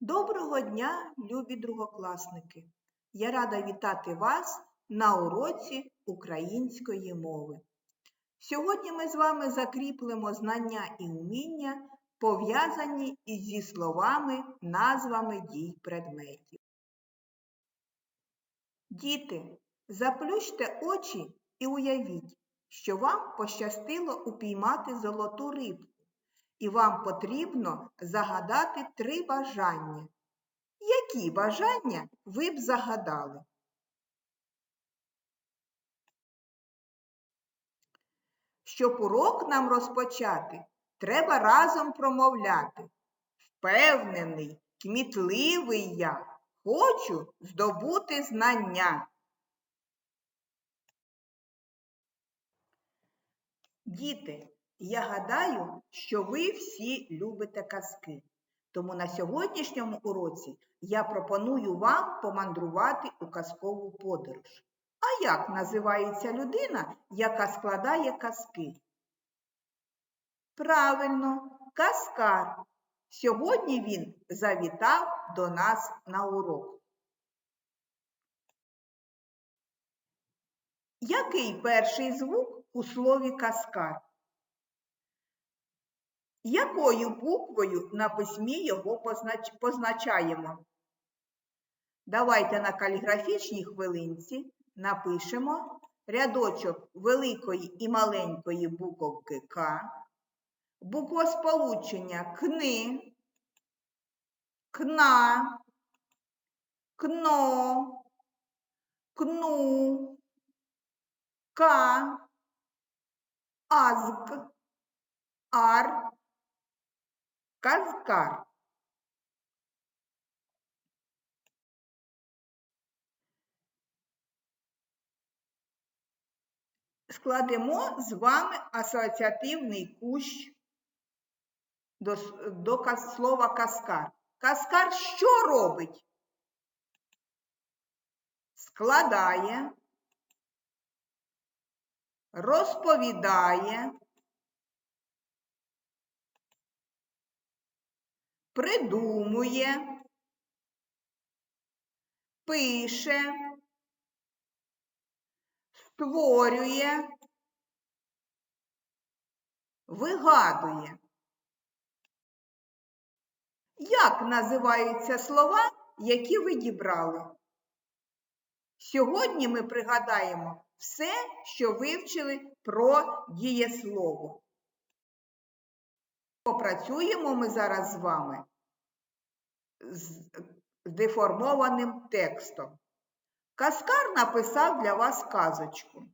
Доброго дня, любі другокласники! Я рада вітати вас на уроці української мови. Сьогодні ми з вами закріплемо знання і вміння, пов'язані із зі словами, назвами дій предметів. Діти, заплющте очі і уявіть, що вам пощастило упіймати золоту рибку і вам потрібно загадати три бажання. Які бажання ви б загадали? Щоб урок нам розпочати, треба разом промовляти. Впевнений, кмітливий я, хочу здобути знання. Діти, я гадаю, що ви всі любите казки. Тому на сьогоднішньому уроці я пропоную вам помандрувати у казкову подорож. А як називається людина, яка складає казки? Правильно, казкар. Сьогодні він завітав до нас на урок. Який перший звук у слові каскар? Якою буквою на письмі його познач... позначаємо? Давайте на каліграфічній хвилинці напишемо рядочок великої і маленької буковки К, буквосполучення КНИ, КНА, КНО, КНУ, К, АЗК, АР, Казкар. Складемо з вами асоціативний кущ до, до слова каскар. Каскар що робить? Складає, розповідає, придумує, пише, створює, вигадує. Як називаються слова, які ви дібрали? Сьогодні ми пригадаємо все, що вивчили про дієслово. Попрацюємо ми зараз з вами з деформованим текстом. Каскар написав для вас казочку.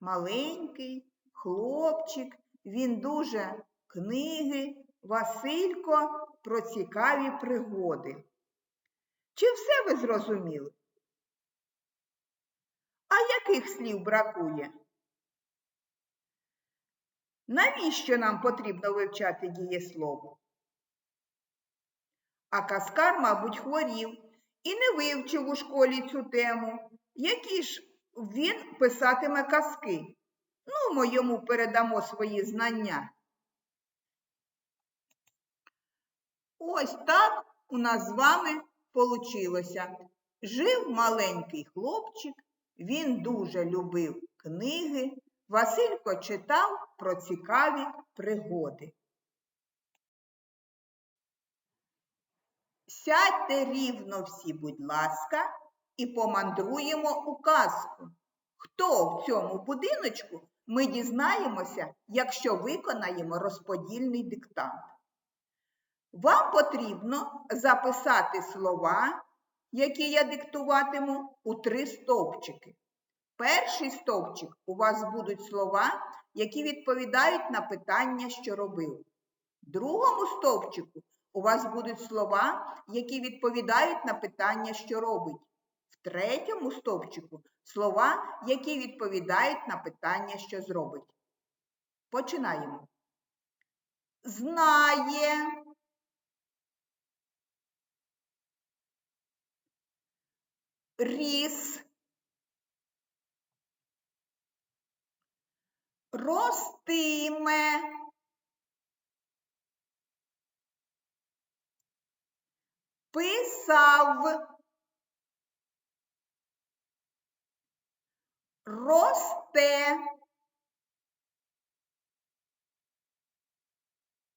Маленький хлопчик, він дуже книги, Василько про цікаві пригоди. Чи все ви зрозуміли? А яких слів бракує? Навіщо нам потрібно вивчати дієслово? А Каскар, мабуть, хворів і не вивчив у школі цю тему. Які ж він писатиме казки? Ну, ми йому передамо свої знання. Ось так у нас з вами получилося. Жив маленький хлопчик, він дуже любив книги. Василько читав про цікаві пригоди. Сядьте рівно всі, будь ласка, і помандруємо у казку. Хто в цьому будиночку ми дізнаємося, якщо виконаємо розподільний диктант. Вам потрібно записати слова, які я диктуватиму, у три стовпчики. Перший стовпчик у вас будуть слова, які відповідають на питання, що робив. В другому стовпчику у вас будуть слова, які відповідають на питання, що робить. В третьому стовпчику слова, які відповідають на питання, що зробить. Починаємо. Знає. Ріс. Ростиме. писав, росте,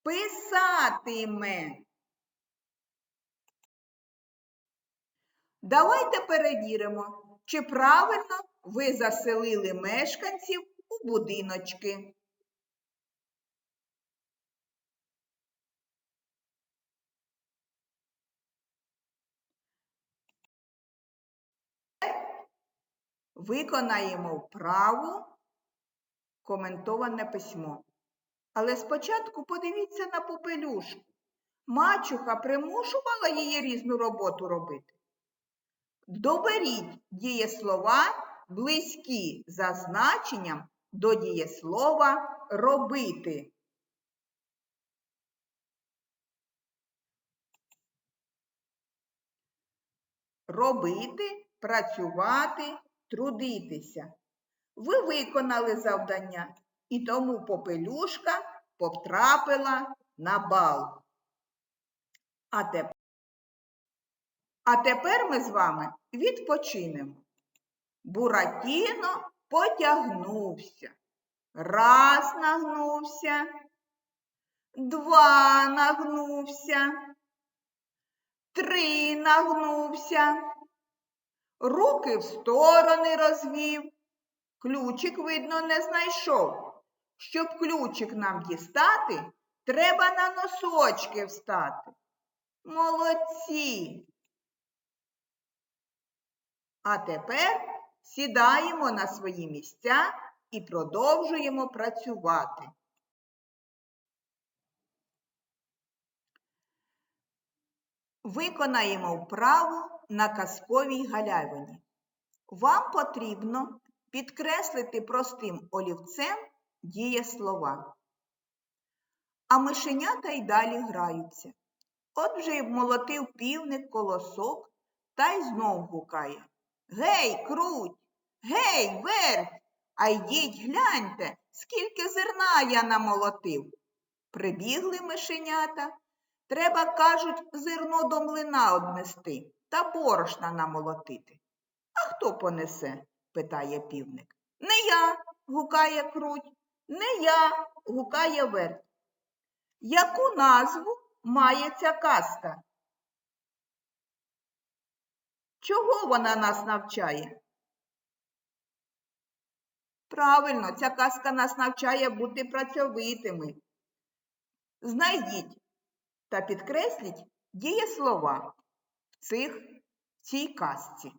писатиме. Давайте перевіримо, чи правильно ви заселили мешканців у будиночки. Виконаємо вправу коментоване письмо. Але спочатку подивіться на попелюшку. Мачуха примушувала її різну роботу робити. Доберіть дієслова близькі за значенням до дієслова робити. Робити, працювати, трудитися. Ви виконали завдання, і тому попелюшка потрапила на бал. А тепер, а тепер ми з вами відпочинемо. Буратіно потягнувся. Раз нагнувся, два нагнувся, три нагнувся, руки в сторони розвів. Ключик, видно, не знайшов. Щоб ключик нам дістати, треба на носочки встати. Молодці. А тепер сідаємо на свої місця і продовжуємо працювати. Виконаємо вправу на казковій галявині. Вам потрібно підкреслити простим олівцем дієслова. А мишенята й далі граються. От вже й молотив півник колосок та й знов гукає. Гей, круть, гей, верть, а йдіть гляньте, скільки зерна я намолотив. Прибігли мишенята. Треба, кажуть, зерно до млина однести та борошна намолотити. А хто понесе? питає півник. Не я, гукає круть, не я, гукає верть. Яку назву має ця казка? Чого вона нас навчає? Правильно, ця казка нас навчає бути працьовитими. Знайдіть та підкресліть дієслова в цих, в цій казці.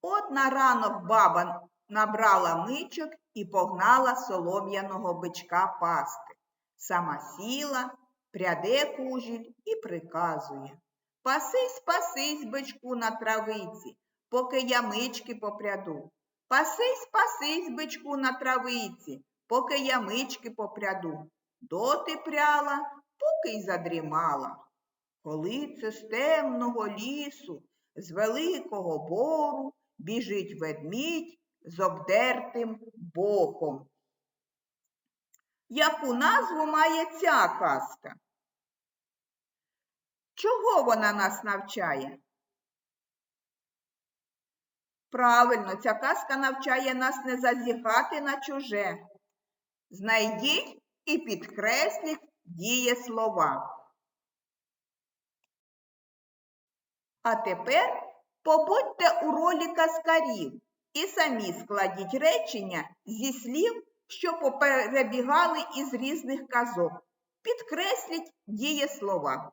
От на ранок баба набрала мичок і погнала солом'яного бичка пасти. Сама сіла, пряде кужіль і приказує. Пасись, пасись, бичку на травиці, поки я мички попряду. Пасись, пасись, бичку на травиці, поки я мички попряду. Доти пряла, поки й задрімала. Коли це з темного лісу, з великого бору біжить ведмідь з обдертим боком. Яку назву має ця казка? Чого вона нас навчає? Правильно, ця казка навчає нас не зазіхати на чуже. Знайдіть і підкресліть дієслова. А тепер побудьте у ролі казкарів і самі складіть речення зі слів, що поперебігали із різних казок. Підкресліть дієслова.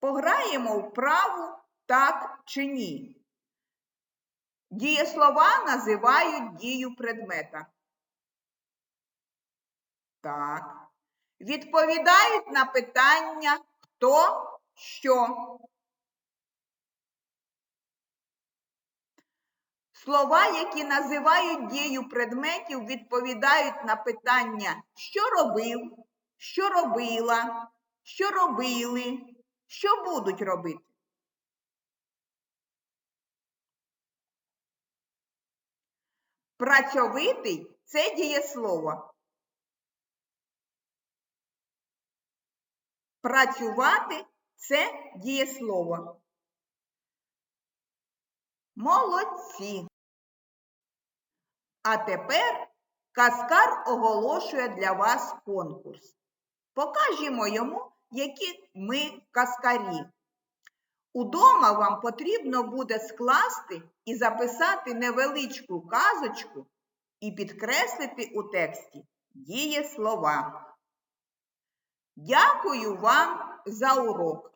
Пограємо вправу так чи ні. Дієслова називають дію предмета. Так. Відповідають на питання хто, що. Слова, які називають дію предметів, відповідають на питання, що робив, що робила, що робили, що будуть робити. Працьовитий це дієслово. Працювати це дієслово. Молодці. А тепер Каскар оголошує для вас конкурс. Покажімо йому, які ми каскарі. Удома вам потрібно буде скласти і записати невеличку казочку і підкреслити у тексті дієслова. Дякую вам за урок.